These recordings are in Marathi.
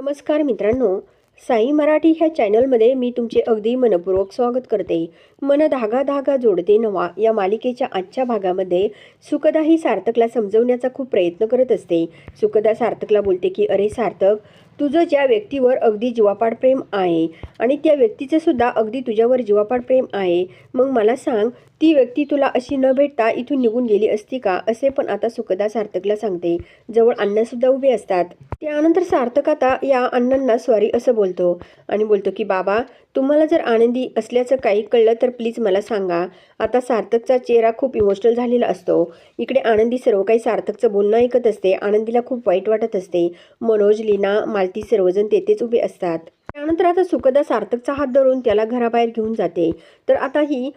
नमस्कार मित्रांनो साई मराठी ह्या चॅनलमध्ये मी तुमचे अगदी मनपूर्वक स्वागत करते. मन धागा धागा जोडते नवा या मालिकेच्या आजच्या भागामध्ये सुकदा ही सार्थकला समजवण्याचा खूप प्रयत्न करत असते. सुकदा सार्थकला बोलते की अरे सार्थक तुझं ज्या व्यक्तीवर अगदी जीवापाड प्रेम आहे आणि त्या व्यक्तीचं सुद्धा अगदी तुझ्यावर जीवापाड प्रेम आहे मग मला सांग ती व्यक्ती तुला अशी न भेटता इथून निघून गेली असती का? असे पण आता सुखदा सार्थकला सांगते. जवळ अण्णासुद्धा उभे असतात. त्यानंतर सार्थक आता या अण्णांना सॉरी असं बोलतो आणि बोलतो की बाबा तुम्हाला जर आनंदी असल्याचं काही कळलं तर प्लीज मला सांगा. आता सार्थकचा चेहरा खूप इमोशनल झालेला असतो. इकडे आनंदी सर्व काही सार्थकचं बोलणं ऐकत असते. आनंदीला खूप वाईट वाटत असते. मनोज लीना ती सर्वजण तेथेच उभे असतात. त्यानंतर आता सुकदा सार्थकचा हात धरून त्याला घराबाहेर घेऊन जाते. तर आता ही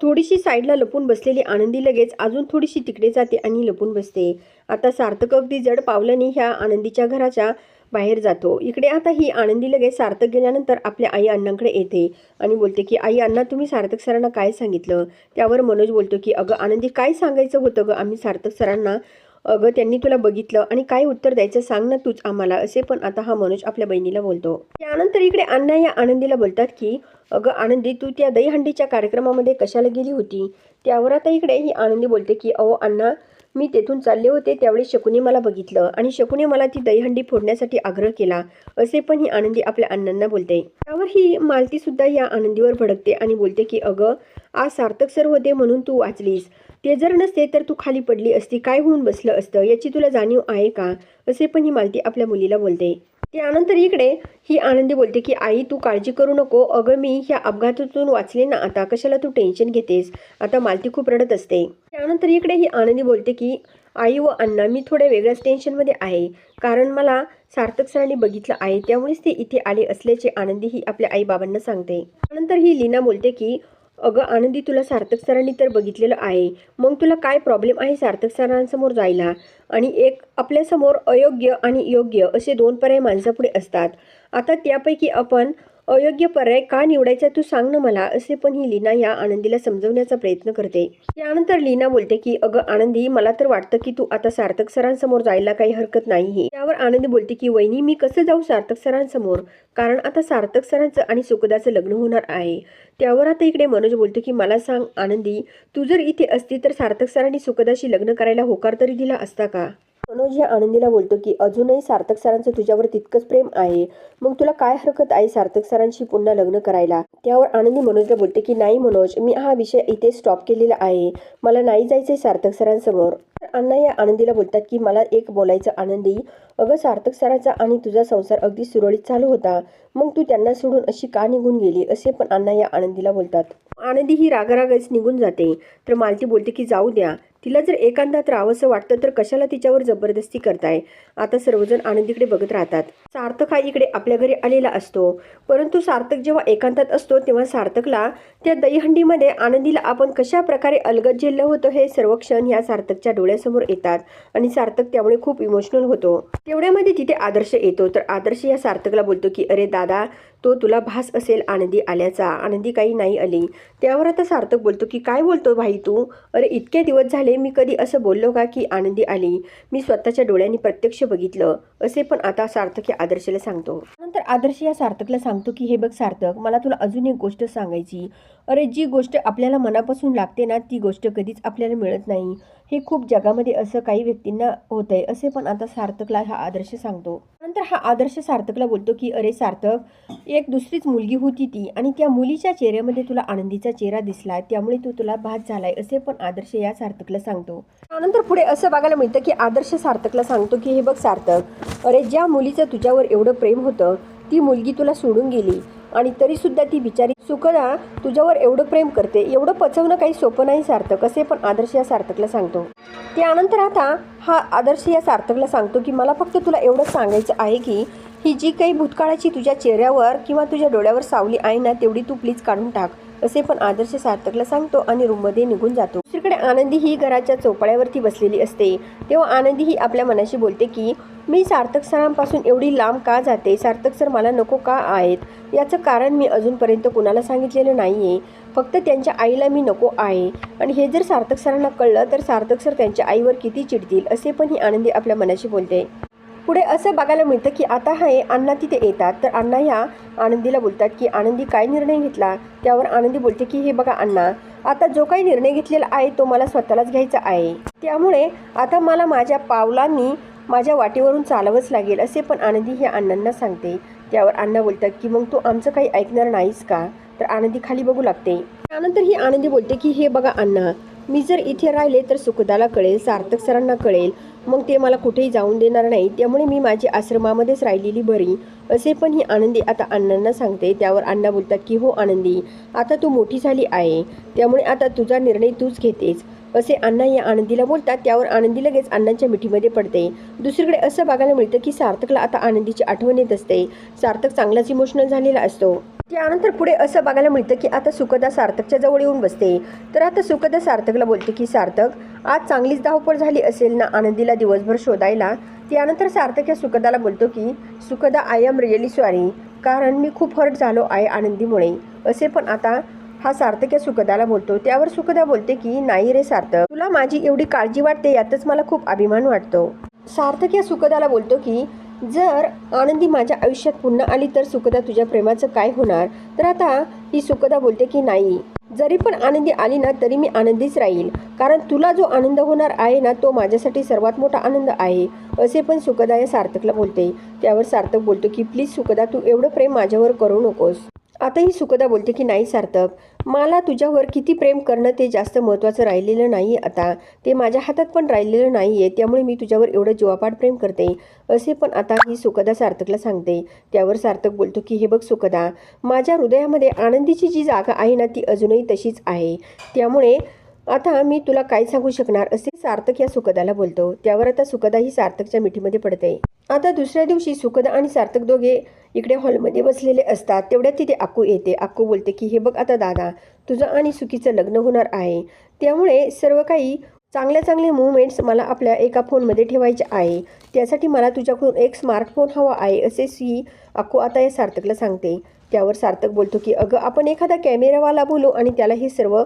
थोडीशी साईडला लपून बसलेली आनंदी लगेच अजून थोडीशी तिकडे जाते आणि लपून बसते. आता सार्थक अगदी जड पावलाने ह्या आनंदीच्या घराच्या बाहेर जातो. इकडे आता ही आनंदी लगेच सार्थक गेल्यानंतर आपल्या आई अण्णांकडे येते आणि बोलते की आई अण्णा तुम्ही सार्थक सरांना काय सांगितलं? त्यावर मनोज बोलतो की अगं आनंदी काय सांगायचं होतं गं? आम्ही सार्थक सरांना अगं त्यांनी तुला बघितलं आणि काय उत्तर द्यायचं सांग ना तूच आम्हाला असे पण आता हा मनोज आपल्या बहिणीला बोलतो. त्यानंतर इकडे अण्णा या आनंदीला बोलतात की अगं आनंदी तू त्या दहीहंडीच्या कार्यक्रमामध्ये कशाला गेली होती? त्यावर आता इकडे ही आनंदी बोलते की अहो अण्णा मी तेथून चालले होते त्यावेळी शकुने मला बघितलं आणि शकुने मला ती दहीहंडी फोडण्यासाठी आग्रह केला. असे पण ही आनंदी आपल्या अण्णांना बोलते. त्यावर ही मालती सुद्धा या आनंदीवर भडकते आणि बोलते की अगं आज सार्थक सर होते म्हणून तू वाचलीस. ते जर नसते तर तू खाली पडली असती. काय होऊन बसलं असतं? याची तुला जाणीव आहे का? असे पण ही मालती आपल्या मुलीला बोलते. त्यानंतर इकडे ही आनंदी बोलते की आई तू काळजी करू नको. अगं मी ह्या अपघातातून वाचले ना आता कशाला तू टेन्शन घेतेस? आता मालती खूप रडत असते. त्यानंतर इकडे ही आनंदी बोलते की आई व अण्णा मी थोड्या वेगळ्याच टेन्शनमध्ये आहे. कारण मला सार्थक सरांनी बघितलं आहे. त्यामुळेच ते इथे आले असल्याचे आनंदी ही आपल्या आईबाबांना सांगते. त्यानंतर ही लीना बोलते की अगं आनंदी तुला सार्थक सरांनी तर बघितलेलं आहे. मग तुला काय प्रॉब्लेम आहे सार्थक सरांसमोर जायला? आणि एक आपल्यासमोर अयोग्य आणि योग्य असे दोन पर्याय माणसापुढे असतात. आता त्यापैकी आपण अयोग्य पर्याय का निवडायचा तू सांग ना मला असे पण ही लीना या आनंदीला समजवण्याचा प्रयत्न करते. त्यानंतर लीना बोलते की अगं आनंदी मला तर वाटतं की तू आता सार्थक सरांसमोर जायला काही हरकत नाही त्यावर आनंदी बोलते की वहिनी मी कसं जाऊ सार्थक सरांसमोर? कारण आता सार्थक सरांचं आणि सुखदाचं लग्न होणार आहे. त्यावर आता इकडे मनोज बोलतो की मला सांग आनंदी तू जर इथे असती तर सार्थक सरांनी सुखदाशी लग्न करायला होकार तरी दिला असता का? मनोज या आनंदीला बोलतो की अजूनही सार्थक सरांचं तुझ्यावर तितकंच प्रेम आहे. मग तुला काय हरकत आहे सार्थक सरांशी पुन्हा लग्न करायला? त्यावर आनंदी मनोजला बोलते की नाही मनोज मी हा विषय इथे स्टॉप केलेला आहे. मला नाही जायचंय सार्थक सरांसमोर. तर अण्णा या आनंदीला बोलतात की मला एक बोलायचं आनंदी. अगं सार्थक सरांचा आणि तुझा संसार अगदी सुरळीत चालू होता. मग तू त्यांना सोडून अशी का निघून गेली? असे पण अण्णा या आनंदीला बोलतात. आनंदी ही रागारागच निघून जाते. तर मालती बोलते की जाऊ द्या. तिला जर एकांतात राहावंसं वाटतं तर कशाला तिच्यावर जबरदस्ती करताय? आता सर्वजण आनंदीकडे बघत राहतात. सार्थक हा इकडे आपल्या घरी आलेला असतो. परंतु सार्थक जेव्हा एकांतात असतो तेव्हा सार्थकला त्या दहीहंडीमध्ये आनंदीला आपण कशा प्रकारे अलगद झेललं होतं हे सर्व क्षण ह्या सार्थकच्या डोळ्यासमोर येतात आणि सार्थक त्यामुळे खूप इमोशनल होतो. तेवढ्यामध्ये तिथे आदर्श येतो. तर आदर्श या सार्थकला बोलतो की अरे दादा तो तुला भास असेल आनंदी आल्याचा. आनंदी काही नाही आली. त्यावर आता सार्थक बोलतो की काय बोलतो भाई तू? अरे इतके दिवस झाले मी कधी असं बोललो का की आनंदी आली? मी स्वतःच्या डोळ्यांनी प्रत्यक्ष बघितलं. असे पण आता सार्थक या आदर्शला सांगतो. नंतर आदर्श या सार्थकला सांगतो की हे बघ सार्थक मला तुला अजून एक गोष्ट सांगायची. अरे जी गोष्ट आपल्याला मनापासून लागते ना ती गोष्ट कधीच आपल्याला मिळत नाही. हे खूप जगामध्ये असं काही व्यक्तींना होतंय. असे पण आता सार्थकला हा आदर्श सांगतो. नंतर हा आदर्श सार्थकला बोलतो की अरे सार्थक एक दुसरीच मुलगी होती ती आणि त्या मुलीच्या चेहऱ्यामध्ये तुला आनंदीचा चेहरा दिसला त्यामुळे तू तुला भात झालाय. असे पण आदर्श या सार्थकला सांगतो. त्यानंतर पुढे असं बघायला मिळतं की आदर्श सार्थकला सांगतो की हे बघ सार्थक अरे ज्या मुलीचं तुझ्यावर एवढं प्रेम होतं ती मुलगी तुला सोडून गेली आणि तरीसुद्धा ती बिचारी सुखदा तुझ्यावर एवढं प्रेम करते एवढं पचवणं काही सोपं नाही सार्थक असे पण आदर्श या सार्थकला सांगतो. त्यानंतर आता हा आदर्श या सार्थकला सांगतो की मला फक्त तुला एवढं सांगायचं आहे की ही जी काही भूतकाळाची तुझ्या चेहऱ्यावर किंवा तुझ्या डोळ्यावर सावली आहे ना तेवढी तू प्लीज काढून टाक असे पण आदर्श सार्थकला सांगतो आणि रूममध्ये निघून जातो. दुसरीकडे आनंदी ही घराच्या चौपाळ्यावरती बसलेली असते. तेव्हा आनंदी ही आपल्या मनाशी बोलते की मी सार्थक सरांपासून एवढी लांब का जाते? सार्थक सर मला नको का आहेत? याचं कारण मी अजूनपर्यंत कुणाला सांगितलेलं नाही आहे फक्त त्यांच्या आईला मी नको आहे. आणि हे जर सार्थक सरांना कळलं तर सार्थक सर त्यांच्या आईवर किती चिडतील असे पण ही आनंदी आपल्या मनाशी बोलते. पुढे असं बघायला मिळतं की आता हे अण्णा तिथे येतात. तर अण्णा ह्या आनंदीला बोलतात की आनंदी काय निर्णय घेतला? त्यावर आनंदी बोलते की हे बघा अण्णा आता जो काही निर्णय घेतलेला आहे तो मला स्वतःलाच घ्यायचा आहे. त्यामुळे आता मला माझ्या पावलांनी माझ्या वाटेवरून चालवंच लागेल असे पण आनंदी हे अण्णांना सांगते. त्यावर अण्णा बोलतात की मग तू आमचं काही ऐकणार नाहीस का? तर आनंदी खाली बघू लागते. त्यानंतर ही आनंदी बोलते की हे बघा अण्णा मी जर इथे राहिले तर सुखदाला कळेल सार्थक सरांना कळेल. मग ते मला कुठेही जाऊन देणार नाही त्यामुळे मी माझी आश्रमामध्येच राहिलेली बरी. असे पण ही आनंदी आता अण्णांना सांगते. त्यावर अण्णा बोलतात की हो आनंदी आता तू मोठी झाली आहे. त्यामुळे आता तुझा निर्णय तूच घेतेस. असे अण्णा या आनंदीला बोलतात. त्यावर आनंदी लगेच अण्णांच्या मिठीमध्ये पडते. दुसरीकडे असं बघायला मिळतं की सार्थकला आता आनंदीची आठवण येत असते. सार्थक चांगलाच इमोशनल झालेला असतो. त्यानंतर पुढे असं बघायला मिळतं की आता सुखदा सार्थकच्या जवळ येऊन बसते. तर आता सुखदा सार्थकला बोलते की सार्थक आज चांगलीच धावपळ झाली असेल ना आनंदीला दिवसभर शोधायला? त्यानंतर सार्थक या सुखदाला बोलतो की Sukhada I am really sorry कारण मी खूप हर्ट झालो आहे आनंदीमुळे. असे पण आता हा सार्थक या सुखदाला बोलतो. त्यावर सुखदा बोलते की नाही रे सार्थक तुला माझी एवढी काळजी वाटते यातच मला खूप अभिमान वाटतो. सार्थक या सुखदाला बोलतो की जर आनंदी माझ्या आयुष्यात पुन्हा आली तर सुखदा तुझ्या प्रेमाचं काय होणार? तर आता ही सुखदा बोलते की नाही. जरी पण आनंदी आली ना तरी मी आनंदीच राहील. कारण तुला जो आनंद होणार आहे ना तो माझ्यासाठी सर्वात मोठा आनंद आहे. असे पण सुखदा या सार्थकला बोलते. त्यावर सार्थक बोलतो की प्लीज सुखदा तू एवढं प्रेम माझ्यावर करू नकोस. आता ही सुखदा बोलते की नाही सार्थक मला तुझ्यावर किती प्रेम करणं ते जास्त महत्त्वाचं राहिलेलं नाही आहे आता. ते माझ्या हातात पण राहिलेलं नाही आहे त्यामुळे मी तुझ्यावर एवढं जीवापाड प्रेम करते. असे पण आता ही सुखदा सार्थकला सांगते. त्यावर सार्थक बोलतो की हे बघ सुखदा माझ्या हृदयामध्ये आनंदीची जी जागा आहे ना ती अजूनही तशीच आहे. त्यामुळे आता मी तुला काय सांगू शकणार? असे सार्थक या सुखदाला बोलतो. त्यावर आता सुखदा ही सार्थकच्या मिठीमध्ये पडते. आता दुसऱ्या दिवशी सुखदा आणि सार्थक दोघे इकडे हॉलमध्ये बसलेले असतात. तेवढ्यात तिथे अक्कू येते. अक्कू बोलते की हे बघ आता दादा तुझं आणि सुखीचं लग्न होणार आहे. त्यामुळे सर्व काही चांगल्या चांगले मुवमेंट्स मला आपल्या एका फोनमध्ये ठेवायचे आहे. त्यासाठी मला तुझ्याकडून एक स्मार्टफोन हवा आहे असे सी अक्कू आता या सार्थकला सांगते. त्यावर सार्थक बोलतो की अगं आपण एखादा कॅमेरावाला बोलू आणि त्याला हे सर्व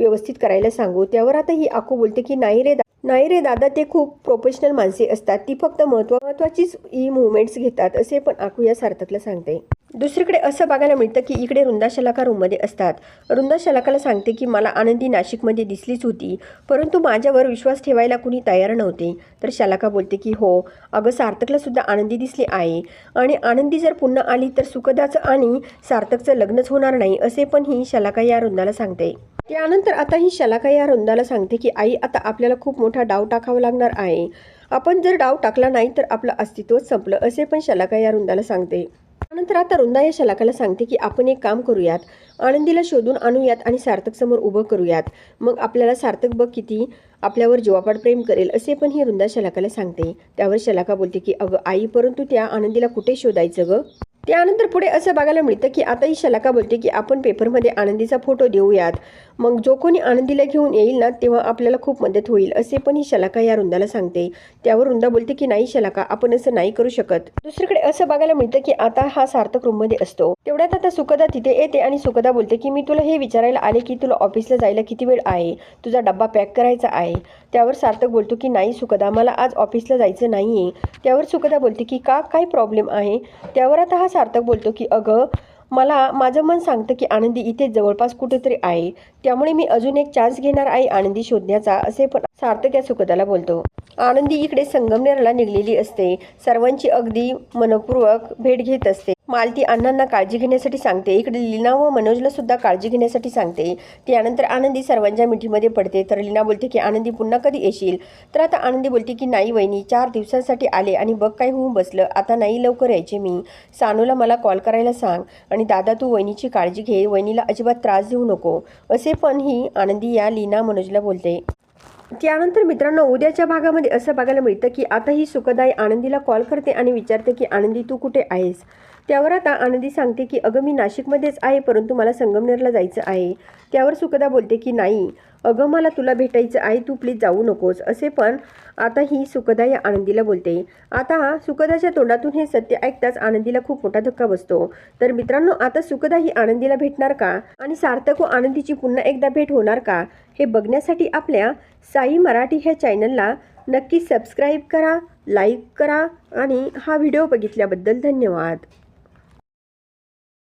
व्यवस्थित करायला सांगू. त्यावर आता ही आकू बोलते की नाही रे दा नाही रे दादा ते खूप प्रोफेशनल माणसे असतात. ती फक्त महत्त्व महत्वाचीच ही मुवमेंट्स घेतात. असे पण आकू या सार्थकला सांगते. दुसरीकडे असं बघायला मिळतं की इकडे रुंदा शलाका रूममध्ये असतात. रुंदा शलाकाला सांगते की मला आनंदी नाशिकमध्ये दिसलीच होती परंतु माझ्यावर विश्वास ठेवायला कुणी तयार नव्हते. तर शलाका बोलते की हो अगं सार्थकला सुद्धा आनंदी दिसली आहे. आणि आनंदी जर पुन्हा आली तर सुखदाचं आणि सार्थकचं लग्नच होणार नाही. असे पण ही शलाका या रुंदाला सांगते. त्यानंतर आता ही शलाका या रुंदाला सांगते की आई आता आपल्याला खूप मोठा डाव टाकावा लागणार आहे. आपण जर डाव टाकला नाही तर आपलं अस्तित्वच संपलं असे पण शलाका या रुंदाला सांगते. त्यानंतर आता रुंदा या शलाकाला सांगते की आपण एक काम करूयात. आनंदीला शोधून आणूयात आणि सार्थक समोर उभं करूयात. मग आपल्याला सार्थक बघ किती आपल्यावर जीवापाड प्रेम करेल असे पण ही रुंदा शलाकाला सांगते. त्यावर शलाका बोलते की अगं आई परंतु त्या आनंदीला कुठे शोधायचं गं? त्यानंतर पुढे असं बघायला मिळतं की आता ही शलाका बोलते की आपण पेपरमध्ये आनंदीचा फोटो देऊयात. मग जो कोणी आनंदीला घेऊन येईल ना तेव्हा आपल्याला खूप मदत होईल असे पण ही शलाका या रुंदाला सांगते. त्यावर रुंदा बोलते की नाही शलाका आपण असं नाही करू शकत. दुसरीकडे असं बघायला मिळतं की आता हा सार्थक रूममध्ये असतो. तेवढ्यात आता सुखदा तिथे येते आणि सुखदा बोलते की मी तुला हे विचारायला आले की तुला ऑफिसला जायला किती वेळ आहे? तुझा डब्बा पॅक करायचा आहे. त्यावर सार्थक बोलतो की नाही सुखदा मला आज ऑफिसला जायचं नाही आहे त्यावर सुखदा बोलते की का? काय प्रॉब्लेम आहे? त्यावर आता हा सार्थक बोलतो की अगं मला माझं मन सांगतं की आनंदी इथे जवळपास कुठेतरी आहे. त्यामुळे मी अजून एक चान्स घेणार आहे आनंदी शोधण्याचा असे पण सार्थक या सुखदाला बोलतो. आनंदी इकडे संगमनेरला निघलेली असते. सर्वांची अगदी मनपूर्वक भेट घेत असते. मालती अण्णांना काळजी घेण्यासाठी सांगते. इकडे लीना व मनोजला सुद्धा काळजी घेण्यासाठी सांगते. त्यानंतर आनंदी सर्वांच्या मिठीमध्ये पडते. तर लीना बोलते की आनंदी पुन्हा कधी येशील? तर आता आनंदी बोलते की नाही वहिनी चार दिवसांसाठी आले आणि बघ काय होऊन बसलं. आता नाही लवकर यायचे मी. सानूला मला कॉल करायला सांग. आणि दादा तू वहिनीची काळजी घे. वहिनीला अजिबात त्रास देऊ नको. असे पण ही आनंदी या लीना मनोजला बोलते. त्यानंतर मित्रांनो उद्याच्या भागामध्ये असं बघायला मिळतं की आता ही सुखदाई आनंदीला कॉल करते आणि विचारते की आनंदी तू कुठे आहेस? त्यावर आता आनंदी सांगते की अगं मी नाशिकमध्येच आहे परंतु मला संगमनेरला जायचं आहे. त्यावर सुखदा बोलते की नाही. अगं मला तुला भेटायचं आहे तू प्लीज जाऊ नकोस. असे पण आता ही सुखदा या आनंदीला बोलते. आता सुखदाच्या तोंडातून हे सत्य ऐकताच आनंदीला खूप मोठा धक्का बसतो. तर मित्रांनो आता सुखदा ही आनंदीला भेटणार का? आणि सार्थक व आनंदीची पुन्हा एकदा भेट होणार का? हे बघण्यासाठी आपल्या साई मराठी ह्या चॅनलला नक्की सबस्क्राईब करा लाईक करा आणि हा व्हिडिओ बघितल्याबद्दल धन्यवाद.